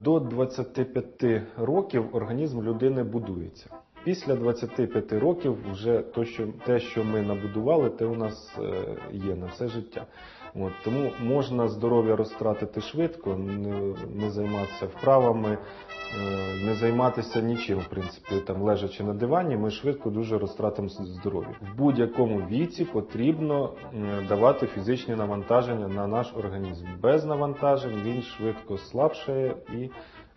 До 25 років організм людини будується. Після 25 років вже то, що, те, що ми набудували, те у нас е, є на все життя. От, тому можна здоров'я розтратити швидко, не, не займатися вправами, е, не займатися нічим, в принципі, там лежачи на дивані, ми швидко дуже розтратимо здоров'я. В будь-якому віці потрібно давати фізичні навантаження на наш організм. Без навантажень він швидко слабшає і,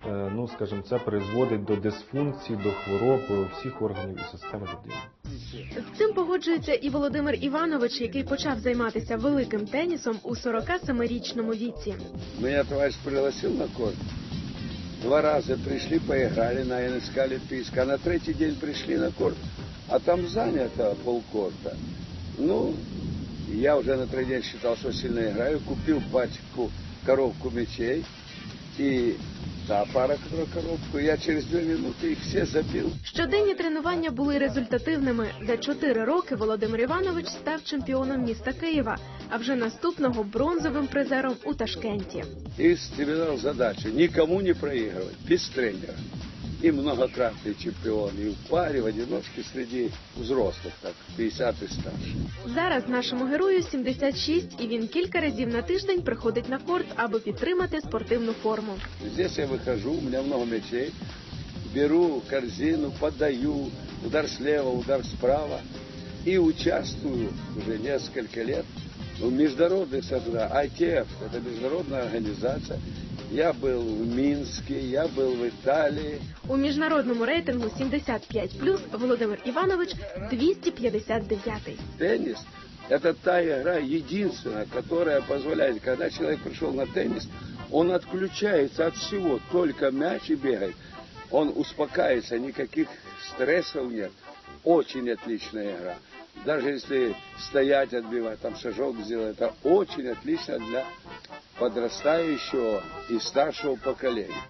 ну скажімо, це призводить до дисфункцій, до хвороб всіх органів і систем людини. З цим погоджується і Володимир Іванович, який почав займатися великим тенісом у 47-річному віці. Меня товарищ пригласил на корт. Два раза пришли, поиграли на НСК Олимпийска. А на третий день пришли на корт, а там занято полкорта. Ну, я уже на третий день считал, что сильно играю. Купил пачку, коробку мячей. И та пара, коробку, я через дві минути їх всі забив. Щоденні тренування були результативними. За чотири роки Володимир Іванович став чемпіоном міста Києва, а вже наступного бронзовим призером у Ташкенті. І себе задачу нікому не проігрувати без тренера И многократный чемпион, и в паре, в одиночке среди взрослых, так, 50 и старше. Зараз нашому герою 76, і він кілька разів на тиждень приходить на корт, аби підтримати спортивну форму. Здесь я выхожу, у меня много мячей, беру корзину, подаю, удар слева, удар справа, и участвую уже несколько лет в международных соревнованиях. ITF – это международная организация. Я был в Мінську, я був в Італії. У міжнародному рейтингу 75+, Володимир Іванович 259-й. Теніс – це та игра единственная, которая позволяет, когда человек пришел на теннис, он отключается от всего, только м'яч и бегает, он успокаивается, никаких стрессов нет. Очень отличная игра. Даже если стоять, отбивать, там шажок сделать, это очень отлично для подрастающего и старшего поколения.